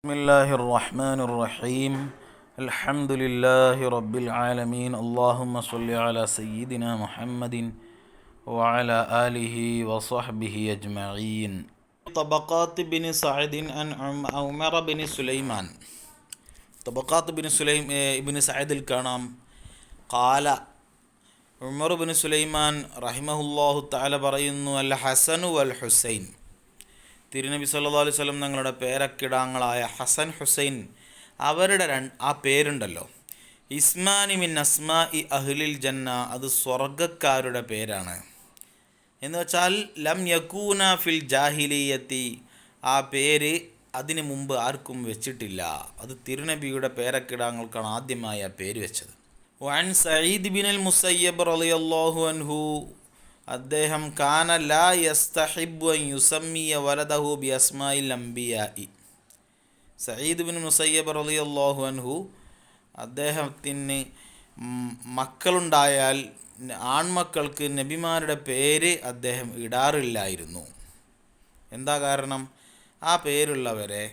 بسم الله الرحمن الرحيم. الحمد لله رب العالمين. اللهم صل على سيدنا محمد وعلى آله وصحبه أجمعين. طبقات بن سعد عن عمر بن سليمان. طبقات بن سليم بن سعد الكرام. قال عمر بن سليمان رحمه الله تعالى برين الحسن والحسين തിരുനബി സല്ലല്ലാഹു അലൈഹി വസല്ലം തങ്ങളുടെ പേരക്കിടാങ്ങളായ ഹസൻ ഹുസൈൻ അവരുടെ ആ പേരുണ്ടല്ലോ. ഇസ്മാനി മിൻ അസ്മാ ഇ അഹ്ലിൽ ജന്ന അത് സ്വർഗക്കാരുടെ പേരാണ്. എന്ന് വെച്ചാൽ ലം യക്കൂന ഫിൽ ജാഹിലിയത്തി ആ പേര് അതിനു മുമ്പ് ആർക്കും വെച്ചിട്ടില്ല. അത് തിരുനബിയുടെ പേരക്കിടാങ്ങൾക്കാണ് ആദ്യമായി ആ പേര് വെച്ചത്. വൻ സയ്യിദ് ബിൻ അൽ മുസയ്യബ് റളിയല്ലാഹു അൻഹു അദ്ദേഹം കാന ലാ യസ്തഹിബ് യുസമ്മിയ വലദഹു ബി അസ്മായിൽ അംബിയായി സയ്യിദ് ബിൻ മുസയ്യബ് റളിയല്ലാഹു അൻഹു അദ്ദേഹത്തിന് മക്കളുണ്ടായാൽ ആൺമക്കൾക്ക് നബിമാരുടെ പേര് അദ്ദേഹം ഇടാറില്ലായിരുന്നു. എന്താ കാരണം? ആ പേരുള്ളവരെ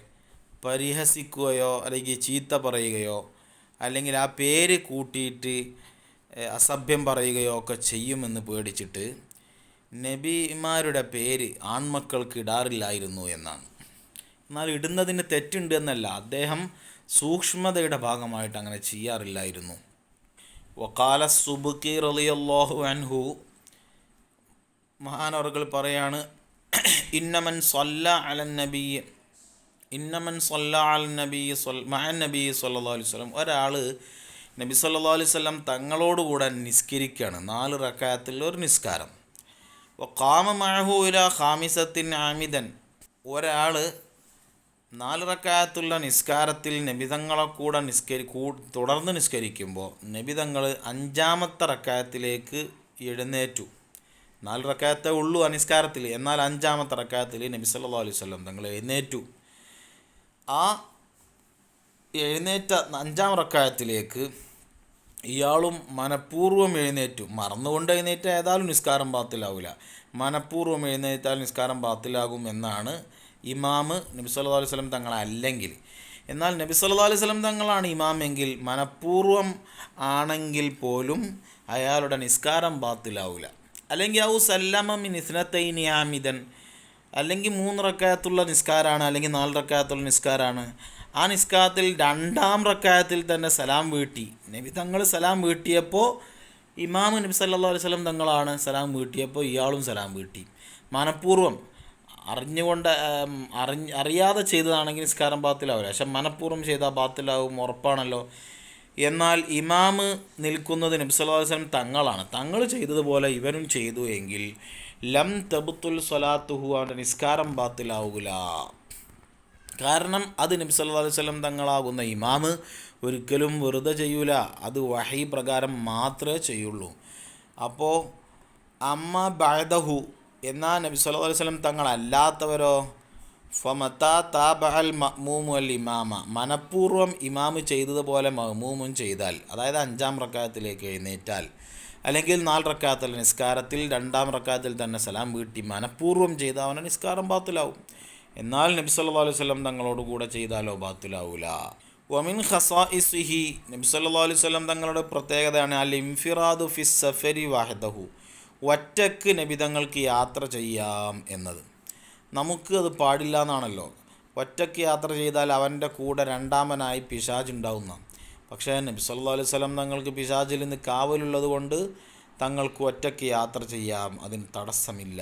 പരിഹസിക്കുകയോ അല്ലെങ്കിൽ ചീത്ത പറയുകയോ അല്ലെങ്കിൽ ആ പേര് കൂട്ടിയിട്ട് അസഭ്യം പറയുകയോ ഒക്കെ ചെയ്യുമെന്ന് പേടിച്ചിട്ട് നബിമാരുടെ പേര് ആൺമക്കൾക്ക് ഇടാറില്ലായിരുന്നു എന്നാണ്. എന്നാൽ ഇടുന്നതിന് തെറ്റുണ്ട് എന്നല്ല അദ്ദേഹം സൂക്ഷ്മതയുടെ ഭാഗമായിട്ട് അങ്ങനെ ചെയ്യാറില്ലായിരുന്നു. വക്കാല സുബുക്കി റളിയല്ലാഹു അൻഹു മഹാനവറുകൾ പറയാണ് ഇന്നമൻ സല്ല അലൻ നബി ഇന്നമൻ സല്ല അൽ നബി മഹൻ നബി സല്ലാ അലൈഹി ഒരാൾ നബി സല്ലാ അലൈഹി സ്വലം തങ്ങളോടുകൂടെ നിസ്കരിക്കുകയാണ് നാല് റക്കായത്തിൽ ഒരു നിസ്കാരം. കാമ മഴഹൂല ഹാമിസത്തിൻ ആമിദൻ. ഒരാൾ നാല് റക്കായത്തുള്ള നിസ്കാരത്തിൽ നബിതങ്ങളെ കൂടെ നിസ്കരി തുടർന്ന് നിസ്കരിക്കുമ്പോൾ നബിതങ്ങൾ അഞ്ചാമത്തെ റക്കായത്തിലേക്ക് എഴുന്നേറ്റു. നാല് റക്കായത്തേ ഉള്ളൂ ആ നിസ്കാരത്തിൽ. എന്നാൽ അഞ്ചാമത്തെ റക്കായത്തിൽ നബി സല്ലല്ലാഹു അലൈഹി സ്വല്ലം തങ്ങൾ എഴുന്നേറ്റു. ആ എഴുന്നേറ്റ അഞ്ചാം റക്കായത്തിലേക്ക് ഇയാളും മനഃപൂർവം എഴുന്നേറ്റു. മറന്നുകൊണ്ട് എഴുന്നേറ്റ ഏതായാലും നിസ്കാരം പാത്തിലാവില്ല മനഃപൂർവം എഴുന്നേറ്റാൽ നിസ്കാരം പാത്തിലാകും എന്നാണ് ഇമാമ് നബി സല്ലല്ലാഹു അലൈഹി സ്വലം തങ്ങളല്ലെങ്കിൽ എന്നാൽ നബി സല്ലല്ലാഹു അലൈഹി സ്വലം തങ്ങളാണ് ഇമാമെങ്കിൽ മനഃപൂർവം ആണെങ്കിൽ പോലും അയാളുടെ നിസ്കാരം പാത്തിലാവില്ല അല്ലെങ്കിൽ ഔ സല്ലമ മിൻ ആമിദൻ അല്ലെങ്കിൽ മൂന്ന് റക്കായത്തുള്ള നിസ്കാരമാണ് അല്ലെങ്കിൽ നാല് റക്കായത്തുള്ള നിസ്കാരമാണ് ആ നിസ്കാരത്തിൽ രണ്ടാം റക്കായത്തിൽ തന്നെ സലാം വീട്ടി. നബി തങ്ങൾ സലാം വീട്ടിയപ്പോൾ ഇമാം നബി സല്ലാ വസല്ലം തങ്ങളാണ് സലാം വീട്ടിയപ്പോൾ ഇയാളും സലാം വീട്ടി. മനഃപൂർവം അറിഞ്ഞുകൊണ്ട് അറിഞ്ഞ് അറിയാതെ ചെയ്തതാണെങ്കിൽ നിസ്കാരം ബാത്തിലാവില്ല പക്ഷെ മനഃപൂർവം ചെയ്താൽ ബാത്തിലാവും ഉറപ്പാണല്ലോ. എന്നാൽ ഇമാമ് നിൽക്കുന്നത് നബി സല്ലല്ലാഹു അലൈഹി തങ്ങളാണ്. തങ്ങൾ ചെയ്തതുപോലെ ഇവനും ചെയ്തു എങ്കിൽ ലം തബുത്തുൽ സ്വലാത്തുഹു അവന്റെ നിസ്കാരം ബാത്തിലാവൂല. കാരണം അത് നബി സല്ലല്ലാഹു അലൈഹി വസല്ലം തങ്ങളാകുന്ന ഇമാമ് ഒരിക്കലും വെറുതെ ചെയ്യൂല. അത് വഹി പ്രകാരം മാത്രമേ ചെയ്യുള്ളൂ. അപ്പോൾ അമ്മ ബഅദഹു എന്നാ നബി സല്ലല്ലാഹു അലൈഹി വസല്ലം തങ്ങളല്ലാത്തവരോ? ഫമത്താ താബഅൽ മഅ്മൂമു അൽ ഇമാമ. മനഃപൂർവം ഇമാമ് ചെയ്തതുപോലെ മഹ്മൂമും ചെയ്താൽ അതായത് അഞ്ചാം റക്കായത്തിലേക്ക് എഴുന്നേറ്റാൽ അല്ലെങ്കിൽ നാല് റക്കാത്തിൽ നിസ്കാരത്തിൽ രണ്ടാം റക്കാത്തിൽ തന്നെ സലാം വീട്ടി മനഃപൂർവം ചെയ്ത അവന്റെ നിസ്കാരം ബാത്തിലാവും. എന്നാൽ നബി സല്ലാ അലൈഹി സ്വലം തങ്ങളോട് കൂടെ ചെയ്താലോ ബാത്തിലാവൂല. വമിൻ ഖസാഇസിഹി നബി സല്ലാ അലൈഹി സ്വലം തങ്ങളുടെ പ്രത്യേകതയാണ് അൽ ഇൻഫിറാദു ഫിസ് സഫരി വാഹിദഹു ഒറ്റയ്ക്ക് നബി തങ്ങൾക്ക് യാത്ര ചെയ്യാം എന്നത്. നമുക്ക് അത് പാടില്ല എന്നാണല്ലോ. ഒറ്റയ്ക്ക് യാത്ര ചെയ്താൽ അവന്റെ കൂടെ രണ്ടാമനായി പിശാജ് ഉണ്ടാവുന്ന. പക്ഷേ നബി സല്ലാ അലൈഹി സ്വലം തങ്ങൾക്ക് പിശാജിൽ നിന്ന് കാവലുള്ളത് കൊണ്ട് തങ്ങൾക്ക് ഒറ്റയ്ക്ക് യാത്ര ചെയ്യാം. അതിന് തടസ്സമില്ല.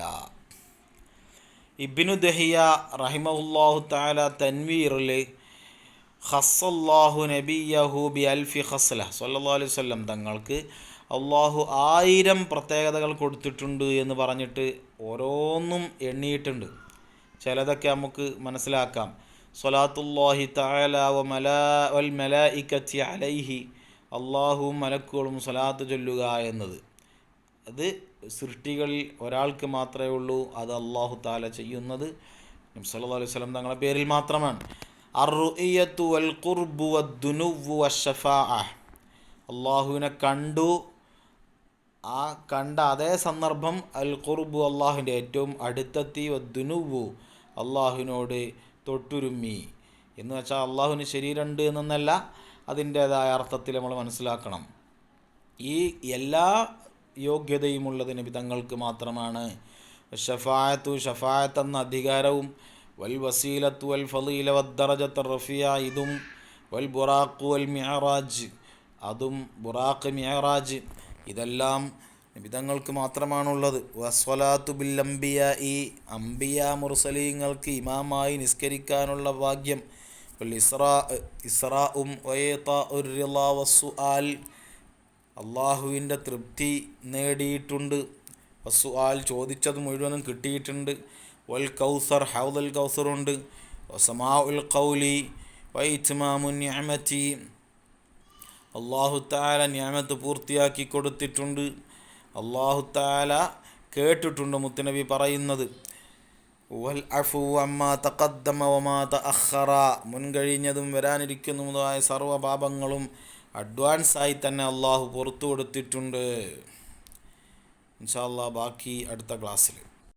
ഇബ്നു ദഹിയ റഹിമഹുല്ലാഹു താല തൻവീറിൽ ഹസ്സല്ലാഹു നബിയഹു ബി അൽഫി ഹസ്ല സല്ലല്ലാഹു അലൈഹി വല്ലം തങ്ങൾക്ക് അള്ളാഹു ആയിരം പ്രത്യേകതകൾ കൊടുത്തിട്ടുണ്ട് എന്ന് പറഞ്ഞിട്ട് ഓരോന്നും എണ്ണിയിട്ടുണ്ട്. ചിലതൊക്കെ നമുക്ക് മനസ്സിലാക്കാം. സൊലാത്തുല്ലാഹി തആല വ മലാ വൽ മലായിക്കത്തി അലൈഹി അള്ളാഹുവും മലക്കുകളും സൊലാത്ത് ചൊല്ലുക എന്നത്. അത് സൃഷ്ടികളിൽ ഒരാൾക്ക് മാത്രമേ ഉള്ളൂ അത് അള്ളാഹു താല ചെയ്യുന്നത്. നബി സല്ലല്ലാഹു അലൈഹി വസല്ലം തങ്ങളുടെ പേരിൽ മാത്രമാണ്. വൽ അള്ളാഹുവിനെ കണ്ടു. ആ കണ്ട അതേ സന്ദർഭം അൽ ഖുർബു അള്ളാഹുവിന്റെ ഏറ്റവും അടുത്തെത്തി. വദ്ദുനുവു അള്ളാഹുവിനോട് തൊട്ടുരുമ്മി. എന്ന് വെച്ചാൽ അള്ളാഹുവിന് ശരീരമുണ്ട് എന്നല്ല അതിന്റേതായ അർത്ഥത്തിൽ നമ്മൾ മനസ്സിലാക്കണം. ഈ എല്ലാ യോഗ്യതയുമുള്ളത് നബിതങ്ങൾക്ക് മാത്രമാണ്. ഷഫായത്തു ഷഫായത്ത് എന്ന അധികാരവും വൽ വസീലത്തു വൽ ഫലീല വദ്ദറജത്ത് റഫിയ ഇതും വൽ ബുറാഖു വൽ മിയറാജ് അതും ബുറാഖ് മിയറാജ് ഇതെല്ലാം നിബിതങ്ങൾക്ക് മാത്രമാണുള്ളത്. വസ്വലാത്തു ബിൽ അംബിയ ഈ അംബിയ മുർസലീങ്ങൾക്ക് ഇമാമായി നിസ്കരിക്കാനുള്ള ഭാഗ്യം. ഇസ്റാ ഉർ വസ്സുആൽ അള്ളാഹുവിന്റെ തൃപ്തി നേടിയിട്ടുണ്ട്. വസുആൽ ചോദിച്ചത് മുഴുവനും കിട്ടിയിട്ടുണ്ട്. വൽ കൗസർ ഹൗദൽ കൗസറുണ്ട് വസമാ ഉൽ കൗലി വൈറ്റ്മാമുൻ ഞാമത്തി അള്ളാഹു താല ഞാമത്ത് പൂർത്തിയാക്കി കൊടുത്തിട്ടുണ്ട്. അള്ളാഹു താല കേട്ടിട്ടുണ്ട് മുത്തനബി പറയുന്നത്. വൽ അഫു അമ്മ തഖദ്ദമ വമാ തഅഖറ. മുൻകഴിഞ്ഞതും വരാനിരിക്കുന്നതുമായ സർവ പാപങ്ങളും അഡ്വാൻസായി തന്നെ അള്ളാഹു പുറത്തു കൊടുത്തിട്ടുണ്ട്. ഇൻഷാ അല്ലാ ബാക്കി അടുത്ത ക്ലാസ്സിൽ